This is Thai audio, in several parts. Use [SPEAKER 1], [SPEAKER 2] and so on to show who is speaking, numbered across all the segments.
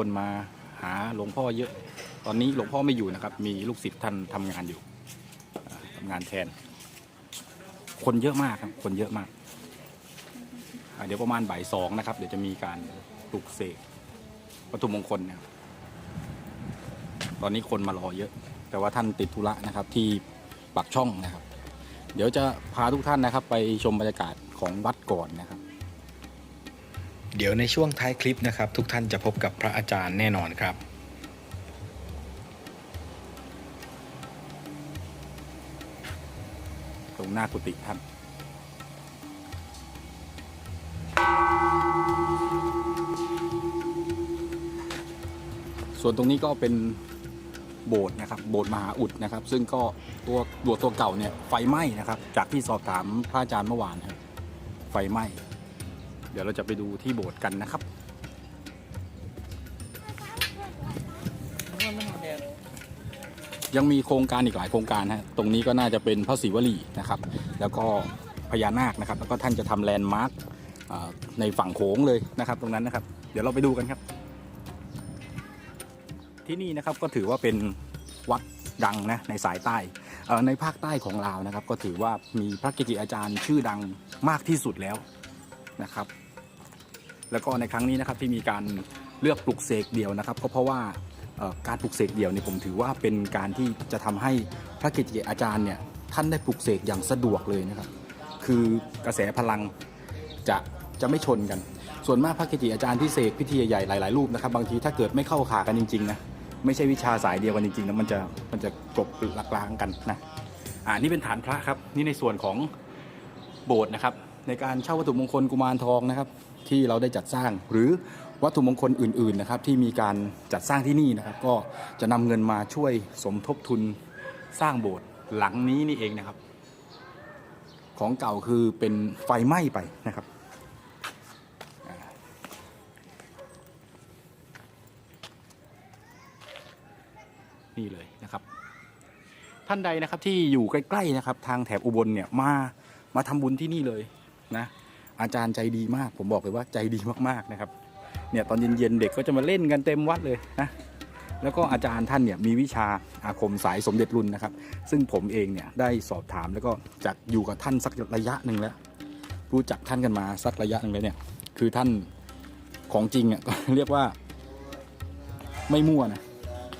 [SPEAKER 1] คนมาหาหลวงพ่อเยอะ ตอนนี้หลวงพ่อไม่อยู่นะครับ มีลูกศิษย์ท่านทำงานอยู่อ่าทำงานแทน คนเยอะมากครับ คนเยอะมาก เดี๋ยวประมาณบ่ายสองนะครับ เดี๋ยวจะมีการปลุกเสกวัตถุมงคลนะครับตอนนี้คนมารอเยอะ แต่ว่าท่านติดธุระนะครับที่ปักช่องนะครับ เดี๋ยวจะพาทุกท่านนะครับ ไปชมบรรยากาศของวัดก่อนนะครับ
[SPEAKER 2] เดี๋ยวในช่วงท้ายคลิปนะครับ ทุกท่านจะพบกับพระอาจารย์แน่นอนครับ
[SPEAKER 1] ตรงหน้ากุฏิท่านส่วนตรงนี้ก็เป็นโบสถ์นะครับโบสถ์มหาอุดนะครับ ซึ่งก็ตัวตัวตัวเก่าเนี่ยไฟไหม้นะครับ จากที่สอบถามพระอาจารย์เมื่อวานครับไฟไหม้ เดี๋ยวเราจะไปดูที่โบสถ์กันนะครับยังมีโครงการอีกหลายโครงการฮะตรงนี้ก็น่าจะเป็นพระศิวลีนะครับ แล้วก็พญานาคนะครับ แล้วก็ท่านจะทำแลนด์มาร์คในฝั่งโขงเลยนะครับ ตรงนั้นนะครับ เดี๋ยวเราไปดูกันครับ ที่นี่นะครับก็ถือว่าเป็นวัดดังนะในสายใต้ในภาคใต้ของลาวนะครับ ก็ถือว่ามีพระเกจิอาจารย์ชื่อดังมากที่สุดแล้ว นะครับ แล้วก็ในครั้งนี้นะครับที่มีการเลือกปลุกเสกเดี่ยวนะครับ ก็เพราะว่าการปลุกเสกเดี่ยวเนี่ยผมถือว่าเป็นการที่จะทำให้พระเกจิอาจารย์เนี่ยท่านได้ปลุกเสกอย่างสะดวกเลยนะครับ คือกระแสพลังจะจะไม่ชนกัน ส่วนมากพระเกจิอาจารย์ที่เสกพิธีใหญ่ๆหลาย ๆ รูปนะครับ บางทีถ้าเกิดไม่เข้าขากันจริง ๆ นะ ไม่ใช่วิชาสายเดียวกันจริง ๆ นะ มันจะมันจะกลบหลักล้างกันนะ อ่านี่เป็นฐานพระครับ นี่ในส่วนของโบสถ์นะครับ ในการเช่าวัตถุมงคลกุมารทองนะครับ ที่เราได้จัดสร้าง หรือวัตถุมงคลอื่นๆนะครับที่มีการจัดสร้างที่นี่นะครับ ก็จะนำเงินมาช่วยสมทบทุนสร้างโบสถ์หลังนี้นี่เองนะครับ ของเก่าคือเป็นไฟไหม้ไปนะครับนี่เลยนะครับ ท่านใดนะครับที่อยู่ใกล้ๆนะครับ ทางแถบอุบลเนี่ยมามาทำบุญที่นี่เลย นะอาจารย์ใจดีมาก ผมบอกเลยว่าใจดีมากๆนะครับเนี่ยตอนเย็นๆเด็กก็จะมาเล่นกันเต็มวัดเลยนะแล้วก็อาจารย์ท่านเนี่ยมีวิชาอาคมสายสมเด็จรุ่นนะครับ ซึ่งผมเองเนี่ยได้สอบถามแล้วก็จากอยู่กับท่านสักระยะหนึ่งแล้ว รู้จักท่านกันมาสักระยะหนึ่งแล้วเนี่ยคือท่านของจริงอะก็เรียกว่าไม่มั่วนะ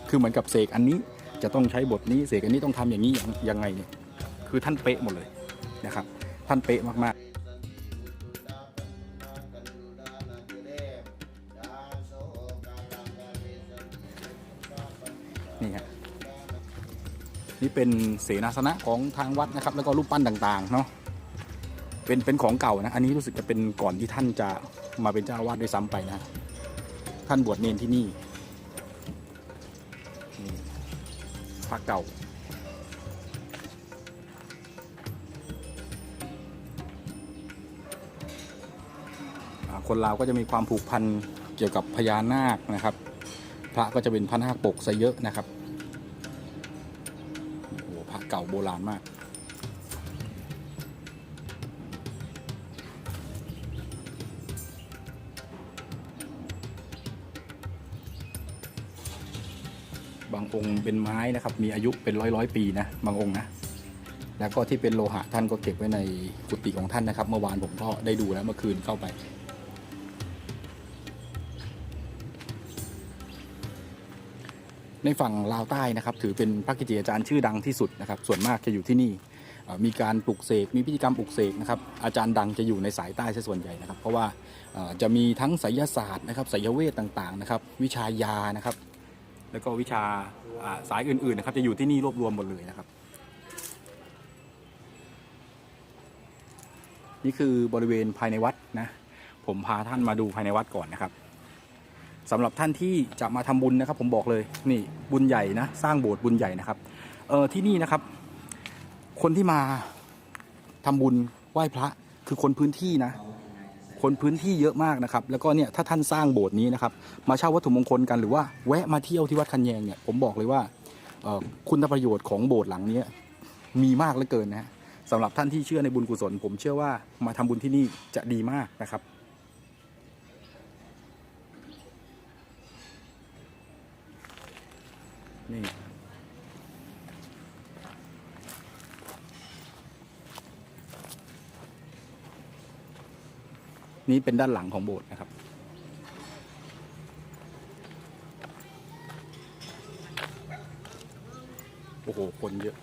[SPEAKER 1] คือเหมือนกับเสกอันนี้จะต้องใช้บทนี้เสกอันนี้ต้องทำอย่างนี้อย่างยังไงเนี่ยคือท่านเป๊ะหมดเลยนะครับ ท่านเป๊ะมากๆี่เป็นเสนาสนะของทางวัดนะครับ แล้วก็รูปปั้นต่างๆเนาะเป็นเป็นของเก่านะ อันนี้รู้สึกจะเป็นก่อนที่ท่านจะมาเป็นเจ้าอาวาดด้วยซ้ำไปนะ ท่านบวชเนนที่นี่นี่พระเก่าอ่าคนลาวก็จะมีความผูกพันเกี่ยวกับพญานาคนะครับ พระก็จะเป็นพระนาคปกซะเยอะนะครับ โบราณมาก บางองค์เป็นไม้นะครับ มีอายุเป็นร้อยร้อยปีนะ บางองค์นะ แล้วก็ที่เป็นโลหะท่านก็เก็บไว้ในกุฏิของท่านนะครับ เมื่อวานผมก็ได้ดูแล้วเมื่อคืนเข้าไป ในฝั่งลาวใต้นะครับ ถือเป็นพระกิจอาจารย์ชื่อดังที่สุดนะครับ ส่วนมากจะอยู่ที่นี่มีการปลุกเสก มีพิธีกรรมปลุกเสกนะครับ อาจารย์ดังจะอยู่ในสายใต้ซะส่วนใหญ่นะครับ เพราะว่าจะมีทั้งไสยศาสตร์นะครับไสยเวทต่างๆนะครับ วิชายานะครับ แล้วก็วิชาสายอื่นๆนะครับ จะอยู่ที่นี่รวบรวมหมดเลยนะครับ นี่คือบริเวณภายในวัดนะ ผมพาท่านมาดูภายในวัดก่อนนะครับ สำหรับท่านที่จะมาทำบุญนะครับ ผมบอกเลยนี่บุญใหญ่นะสร้างโบสถ์บุญใหญ่นะครับเออที่นี่นะครับ คนที่มาทำบุญไหว้พระคือคนพื้นที่นะ คนพื้นที่เยอะมากนะครับ แล้วก็เนี่ยถ้าท่านสร้างโบสถ์นี้นะครับ มาเช่าวัตถุมงคลกันหรือว่าแวะมาเที่ยวที่วัดคันแยงเนี่ยผมบอกเลยว่าคุณประโยชน์ของโบสถ์หลังนี้มีมากเหลือเกินนะฮะสำหรับท่านที่เชื่อในบุญกุศล ผมเชื่อว่ามาทำบุญที่นี่จะดีมากนะครับ นี่นี่เป็นด้านหลังของโบสถ์นะครับ โอ้โห คนเยอะ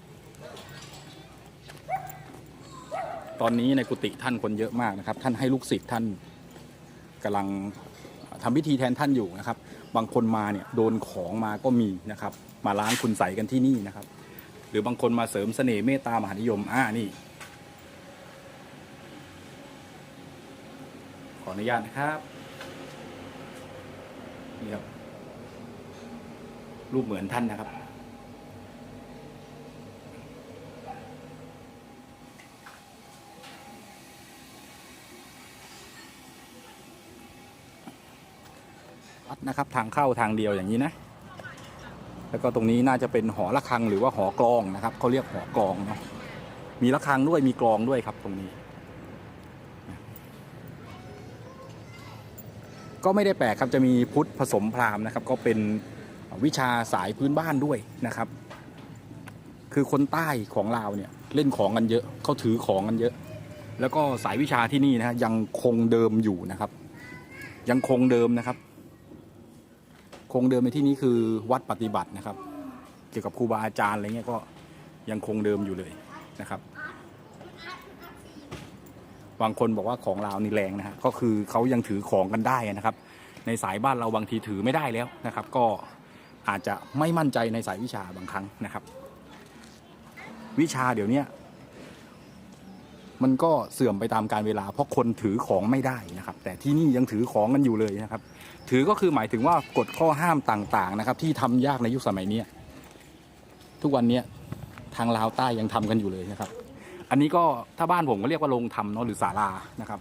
[SPEAKER 1] ตอนนี้ในกุฏิท่านคนเยอะมากนะครับ ท่านให้ลูกศิษย์ท่านกำลัง ทำพิธีแทนท่านอยู่นะครับ บางคนมาเนี่ยโดนของมาก็มีนะครับ มาล้างคุณใสยกันที่นี่นะครับ หรือบางคนมาเสริมเสน่ห์เมตตามหานิยมอ่านี่ ขออนุญาตนะครับนี่ครับรูปเหมือนท่านนะครับ วัดนะครับ ทางเข้าทางเดียวอย่างนี้นะ แล้วก็ตรงนี้น่าจะเป็นหอระฆังหรือว่าหอกลองนะครับเขาเรียกหอกลองเนาะมีระฆังด้วยมีกลองด้วยครับตรงนี้ ก็ไม่ได้แปลกครับจะมีพุทธผสมพราหมณ์นะครับ ก็เป็นวิชาสายพื้นบ้านด้วยนะครับ คือคนใต้ของลาวเนี่ยเล่นของกันเยอะเขาถือของกันเยอะ แล้วก็สายวิชาที่นี่นะฮะยังคงเดิมอยู่นะครับ ยังคงเดิมนะครับ คงเดิมในที่นี้คือวัดปฏิบัตินะครับ เกี่ยวกับครูบาอาจารย์อะไรเงี้ยก็ยังคงเดิมอยู่เลยนะครับบางคนบอกว่าของลาวนี่แรงนะฮะก็คือเขายังถือของกันได้นะครับ ในสายบ้านเราบางทีถือไม่ได้แล้วนะครับ ก็อาจจะไม่มั่นใจในสายวิชาบางครั้งนะครับ วิชาเดี๋ยวนี้ มันก็เสื่อมไปตามการเวลา เพราะคนถือของไม่ได้นะครับ แต่ที่นี่ยังถือของกันอยู่เลยนะครับ ถือก็คือหมายถึงว่ากฎข้อห้ามต่างๆนะครับ ที่ทำยากในยุคสมัยนี้ทุกวันนี้ทางลาวใต้ยังทำกันอยู่เลยนะครับ อันนี้ก็ถ้าบ้านผมก็เรียกว่าโรงธรรมเนาะหรือศาลานะครับ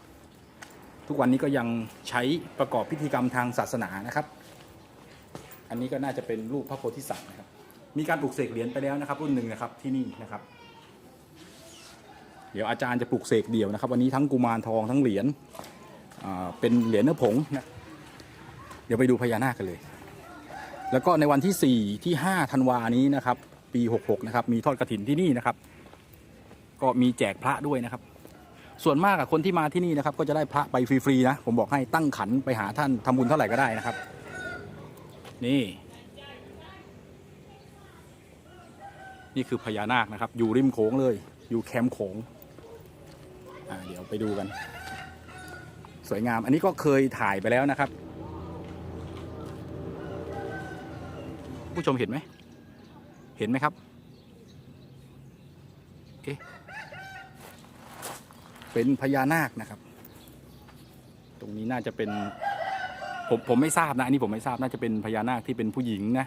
[SPEAKER 1] ทุกวันนี้ก็ยังใช้ประกอบพิธีกรรมทางศาสนานะครับ อันนี้ก็น่าจะเป็นรูปพระโพธิสัตว์นะครับ มีการปลูกเสกเหรียญไปแล้วนะครับ รุ่นหนึ่งนะครับที่นี่นะครับ ดี๋ยวอาจารย์จะปลูกเสกเดี่ยวนะครับ วันนี้ทั้งกุมารทองทั้งเหรียญเป็นเหรียญเนื้อผงนะเดี๋ยวไปดูพญานาคกันเลย แล้วก็ในวันที่ 4 ที่5ธันวานี้นะครับ ปี 66 นะครับ มีทอดกระถินที่นี่นะครับ ก็มีแจกพระด้วยนะครับ ส่วนมากคนที่มาที่นี่นะครับ ก็จะได้พระไปฟรีๆนะ ผมบอกให้ตั้งขันไปหาท่านทำบุญเท่าไหร่ก็ได้นะครับ นี่ นี่คือพญานาคนะครับ อยู่ริมโขงเลย อยู่แคมป์โขง เดี๋ยวไปดูกัน สวยงาม อันนี้ก็เคยถ่ายไปแล้วนะครับ ผู้ชมเห็นไหม เห็นไหมครับ เอ๊ะ เป็นพญานาคนะครับ ตรงนี้น่าจะเป็นผมผมไม่ทราบนะอันนี้ผมไม่ทราบน่าจะเป็นพญานาคที่เป็นผู้หญิงนะ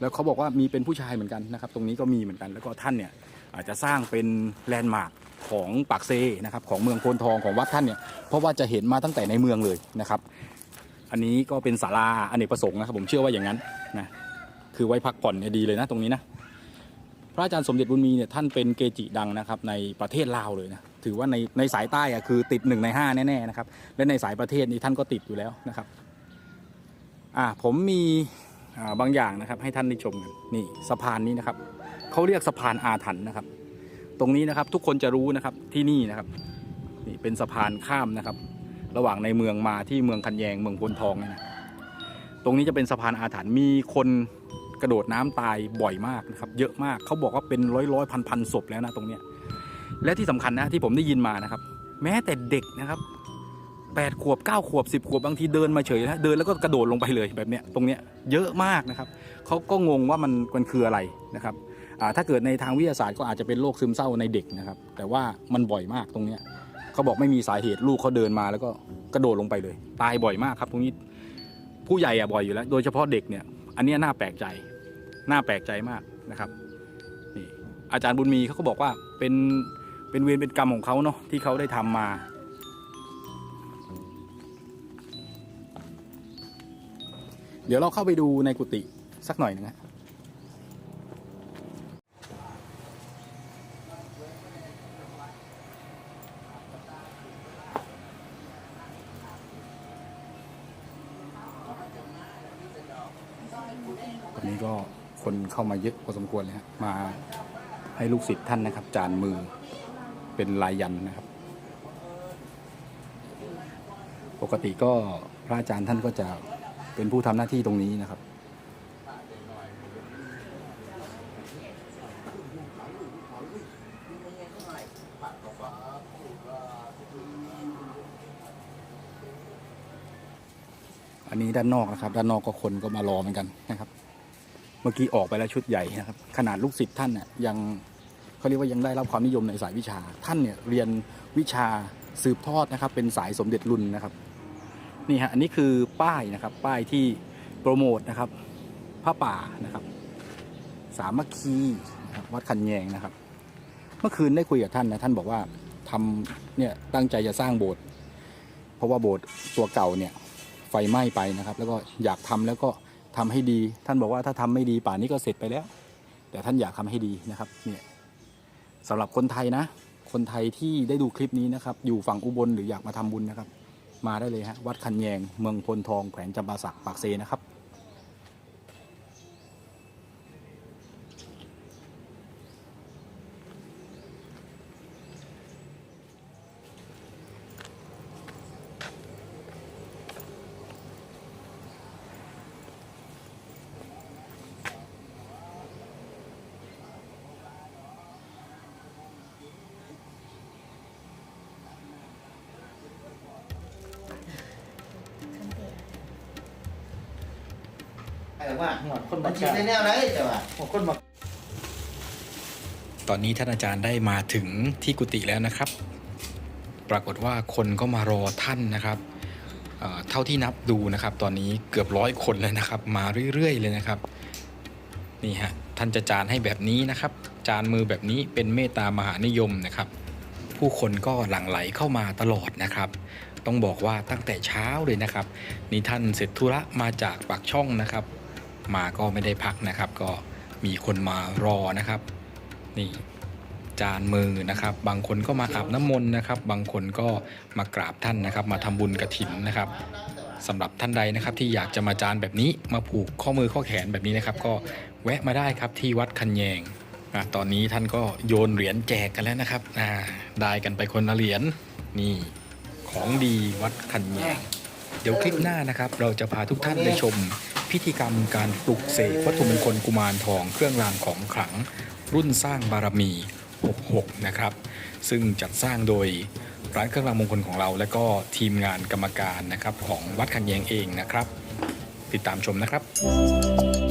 [SPEAKER 1] แล้วเขาบอกว่ามีเป็นผู้ชายเหมือนกันนะครับ ตรงนี้ก็มีเหมือนกัน แล้วก็ท่านเนี่ยอาจจะสร้างเป็นแลนด์มาร์ค ของปากเซนะครับของเมืองโพนทองของวัดท่านเนี่ยเพราะว่าจะเห็นมาตั้งแต่ในเมืองเลยนะครับ อันนี้ก็เป็นศาลาอเนกประสงค์นะครับผมเชื่อว่าอย่างนั้นนะคือไว้พักผ่อนเนี่ยดีเลยนะตรงนี้นะพระอาจารย์สมเด็จบุญมีเนี่ยท่านเป็นเกจิดังนะครับในประเทศลาวเลยนะถือว่าในในสายใต้อะคือติดหนึ่งในห้าแน่ๆนะครับและในสายประเทศนี้ท่านก็ติดอยู่แล้วนะครับอ่าผมมีบางอย่างนะครับให้ท่านได้ชมกันนี่สะพานนี้นะครับเขาเรียกสะพานอาถรรพ์นะครับ ตรงนี้นะครับทุกคนจะรู้นะครับที่นี่นะครับนี่เป็นสะพานข้ามนะครับ ระหว่างในเมืองมาที่เมืองคันแยงเมืองพลทองเนี่ยนะตรงนี้จะเป็นสะพานอาถรรพ์มีคนกระโดดน้ำตายบ่อยมากนะครับ เยอะมากเขาบอกว่าเป็นร้อยร้อยพันพันศพแล้วนะตรงเนี้ยและที่สำคัญนะที่ผมได้ยินมานะครับ แม้แต่เด็กนะครับแปดขวบเก้าขวบสิบขวบบางทีเดินมาเฉยนะเดินแล้วก็กระโดดลงไปเลยแบบเนี้ยตรงเนี้ยเยอะมากนะครับเขาก็งงว่ามันมันคืออะไรนะครับ ถ้าเกิดในทางวิทยาศาสตร์ก็อาจจะเป็นโรคซึมเศร้าในเด็กนะครับ แต่ว่ามันบ่อยมากตรงเนี้ยเขาบอกไม่มีสาเหตุลูกเขาเดินมา แล้วก็กระโดดลงไปเลย ตายบ่อยมากครับตรงนี้ผู้ใหญ่อะบ่อยอยู่แล้ว โดยเฉพาะเด็กเนี่ย อันนี้น่าแปลกใจน่าแปลกใจมากนะครับนี่อาจารย์บุญมีเขาก็บอกว่าเป็นเป็นเวรเป็นกรรมของเขาเนาะที่เขาได้ทำมาเดี๋ยวเราเข้าไปดูในกุฏิสักหน่อยนึงนะ
[SPEAKER 3] นี่ก็คน เข้ามาเยอะพอสมควรเลยฮะมาให้ลูกศิษย์ท่านนะครับ จานมือเป็นลายยันนะครับ ปกติก็พระอาจารย์ท่านก็จะเป็นผู้ทำหน้าที่ตรงนี้นะครับอันนี้ด้านนอกนะครับ ด้านนอกก็คนก็มารอเหมือนกันนะครับ เมื่อกี้ออกไปแล้วชุดใหญ่นะครับ ขนาดลูกศิษย์ท่านเนี่ยยังเขาเรียกว่ายังได้รับความนิยมในสายวิชา ท่านเนี่ยเรียนวิชาสืบทอดนะครับ เป็นสายสมเด็จรุ่นนะครับนี่ฮะอันนี้คือป้ายนะครับ ป้ายที่โปรโมทนะครับผ้าป่านะครับ สามัคคีนะครับวัดคันแยงนะครับ เมื่อคืนได้คุยกับท่านนะท่านบอกว่าทำเนี่ยตั้งใจจะสร้างโบสถ์เพราะว่าโบสถ์ตัวเก่าเนี่ยไฟไหม้ไปนะครับ แล้วก็อยากทำแล้วก็ ทำให้ดี ท่านบอกว่าถ้าทำไม่ดีป่านนี้ก็เสร็จไปแล้ว แต่ท่านอยากทำให้ดีนะครับเนี่ยสำหรับคนไทยนะ คนไทยที่ได้ดูคลิปนี้นะครับ อยู่ฝั่งอุบลหรืออยากมาทำบุญนะครับ มาได้เลยฮะวัดคันแยงเมืองพลทองแขวงจำปาสักปากเซนะครับ
[SPEAKER 4] แต่ว่า
[SPEAKER 5] หมดคน
[SPEAKER 4] มั
[SPEAKER 5] มาน
[SPEAKER 4] คิดในแนวไหนแต่ว่า
[SPEAKER 5] หมดคนมา
[SPEAKER 1] ตอนนี้ท่านอาจารย์ได้มาถึงที่กุฏิแล้วนะครับ ปรากฏว่าคนก็มารอท่านนะครับเอ่อเท่าที่นับดูนะครับ ตอนนี้เกือบร้อยคนเลยนะครับ มาเรื่อยๆเลยนะครับ นี่ฮะท่านจะจานให้แบบนี้นะครับ จานมือแบบนี้เป็นเมตตามหานิยมนะครับ ผู้คนก็หลั่งไหลเข้ามาตลอดนะครับ ต้องบอกว่าตั้งแต่เช้าเลยนะครับนี่ท่านเสร็จธุระมาจากปากช่องนะครับ มาก็ไม่ได้พักนะครับ ก็มีคนมารอนะครับ นี่จานมือนะครับ บางคนก็มาอาบน้ำมนต์นะครับ บางคนก็มากราบท่านนะครับ มาทำบุญกระถินนะครับสำหรับท่านใดนะครับที่อยากจะมาจานแบบนี้มาผูกข้อมือข้อแขนแบบนี้นะครับ ก็แวะมาได้ครับที่วัดคันแยงอะตอนนี้ท่านก็โยนเหรียญแจกกันแล้วนะครับอ่าได้กันไปคนละเหรียญนี่ของดีวัดคันแยงเดี๋ยวคลิปหน้านะครับ เราจะพาทุกท่านไปชม พิธีกรรมการปลุกเสกวัตถุมงคลกุมารทองเครื่องรางของขลัง รุ่นสร้างบารมี 66 นะครับ ซึ่งจัดสร้างโดยร้านเครื่องรางมงคลของเรา และก็ทีมงานกรรมการนะครับของวัดขันแยงเองนะครับ ติดตามชมนะครับ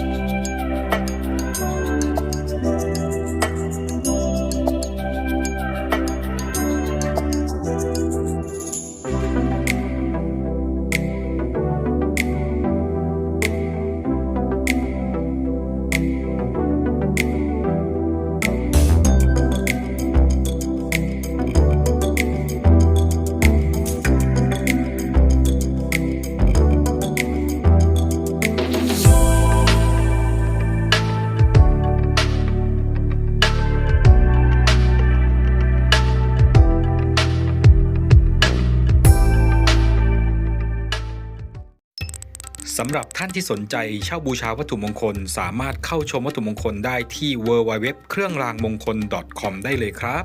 [SPEAKER 1] สำหรับท่านที่สนใจเช่าบูชาวัตถุมงคล สามารถเข้าชมวัตถุมงคลได้ที่ www เครื่องรางมงคล .com ได้เลยครับ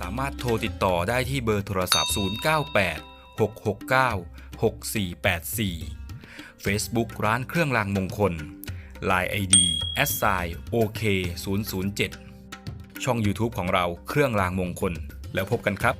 [SPEAKER 1] สามารถโทรติดต่อได้ที่เบอร์โทรศัพท์ 098 669 6484 Facebook ร้านเครื่องรางมงคล Line ID s i OK 007ช่อง YouTube ของเราเครื่องรางมงคล แล้วพบกันครับ